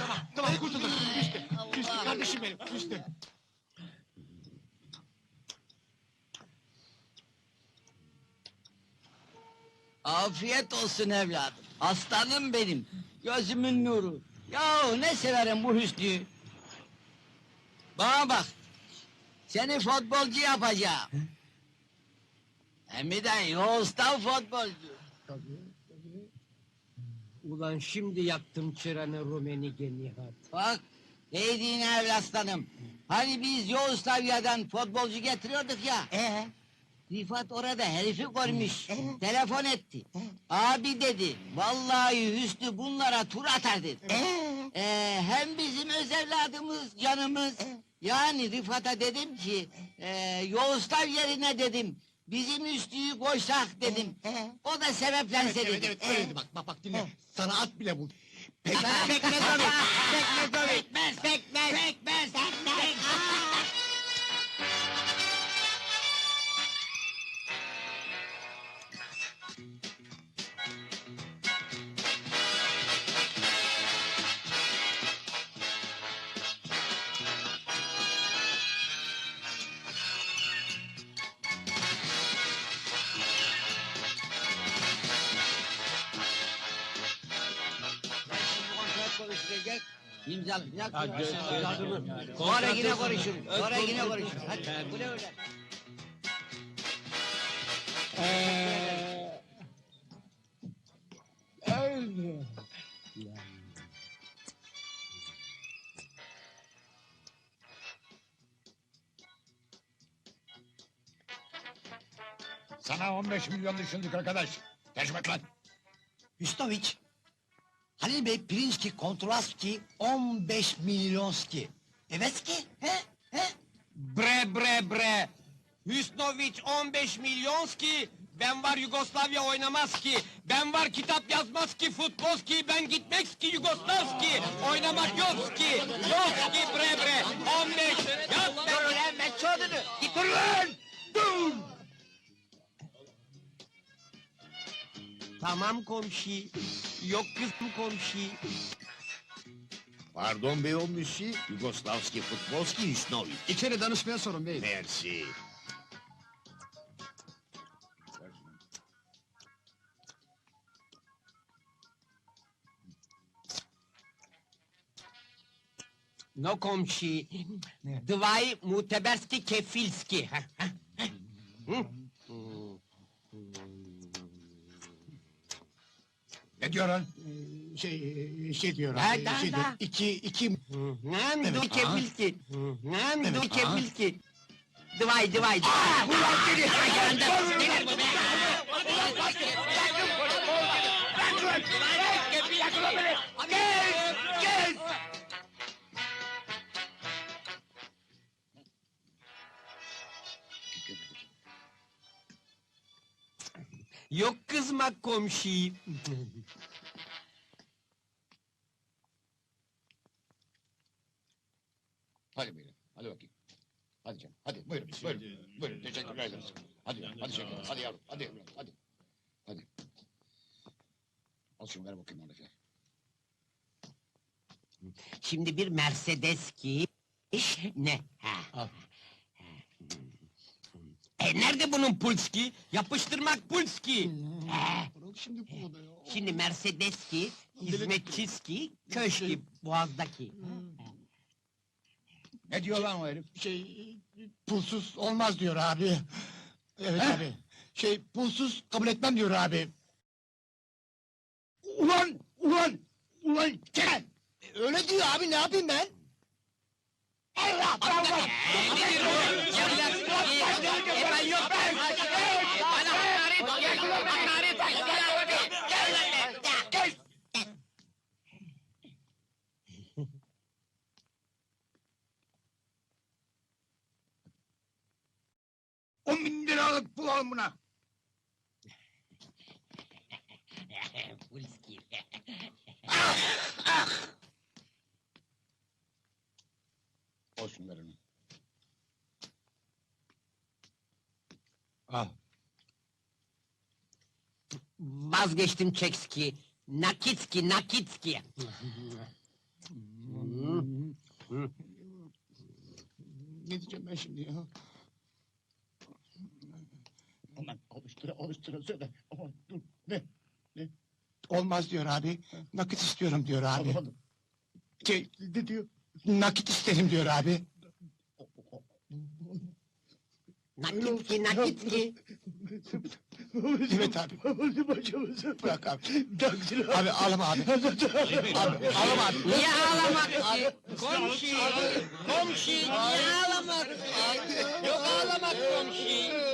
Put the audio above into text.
Tamam, tamam kurtuldum. Düştü, düştü kardeşim benim, düştü. Afiyet olsun evladım. Aslanım benim. Gözümün nuru. Yahu ne severim bu Hüsnü'yü. Bana bak. Seni futbolcu yapacağım. Hem de Yoz'dan futbolcu. Ulan şimdi yaktım çıranı Rumenige Nihat. Bak, değdiğin evlatlarım. Hani biz Yugoslavya'dan futbolcu getiriyorduk ya. Ee? Rifat orada herifi görmüş. Telefon etti. Abi dedi, vallahi Hüsnü bunlara tur atar dedi. Ee, hem bizim öz evladımız, canımız. Yani Rifat'a dedim ki, e, Yugoslav yerine dedim, bizim Hüsnü'yü koysak dedim. O da sebeplense Evet, dedi. evet, evet, öyleydi bak, bak, bak dinle. Sana at bile bul. Pekmez, Pekmez pekmez abi, abi. pekmez abi. Pekmez, pekmez, pekmez, pekmez. İmzalı. Sonra yine konuşuruz. Sonra yine konuşuruz. Hadi. Bu ne öyle? Sana 15 milyon düşündük arkadaş. Et lan. Hüsnoviç, Halil Bey Pirinçki Kontraski 15 milyonski. Evetski, he? He? Bre bre bre. Hüsnoviç 15 milyonski. Ben var Yugoslavya oynamaz ki. Ben var kitap yazmaz ki, futbolski. Ben gitmek ki Yugoslavski. Oynamak yok ki. Yok ki bre bre. 15. Yaz Dur ulan meçhudunu. Git Dur lan! Dur! Tamam komşu. Yok kızım komşu. Pardon bey monsieur, Yugoslavski futbolski Hüsnoviç. İçeri danışmaya sorun bey. Merci. No komşu. Dvaj muteberski kefilski. Hı? Ne diyor lan? Şey, şey diyor Ha, abi. da, şey da. diyor. İki, iki... Nan Evet, du aha. Nan du Evet, aha. kefilski. Dvaj dvaj. Ulan seni! Neler bu be? Yok kızmak komşu. Hadi buyurun, hadi bakayım. Hadi canım, hadi buyurun, buyurun. Buyurun, teşekkürler ederiz. Hadi, hadi şekerim, hadi yavrum, hadi yavrum, hadi. Hadi. Al şunu ver bakayım oradakiler. Şimdi bir Mercedes ki... Ne? Ha. Al. E nerede bunun pulski? Yapıştırmak pulski. Bırak şimdi bunu da ya. Şimdi Mercedes ki, hizmetçiski, köşki, boğazdaki. Ne diyor lan o herif? Şey, pulsuz olmaz diyor abi. Evet He? abi. Şey, pulsuz kabul etmem diyor abi. Ulan, ulan, ulan gel! Öyle diyor abi, ne yapayım ben? Allah, Allah! Ben yok ben. Bana hakaret, hakaret, hakaret. Gel! On bin liralık pul alın buna. Pulski. Olsun ver onu. Al. Vazgeçtim Çekski. Nakitski, Nakitski. Hı. Ne diyeceğim ben şimdi ya? Aman avuştura avuştura söyle. Aman dur ne? Ne? Olmaz diyor abi. Nakit istiyorum diyor abi. Aman Şey, ne diyor? nakit isterim diyor abi. Nakit ki nakit ki. Evet abi. Başımızı Bırak abi. Taksir Abi ağlama abi. abi ağlama abi. Niye ağlamak? Komşu, komşu niye ağlamak? Yok ağlamak komşu.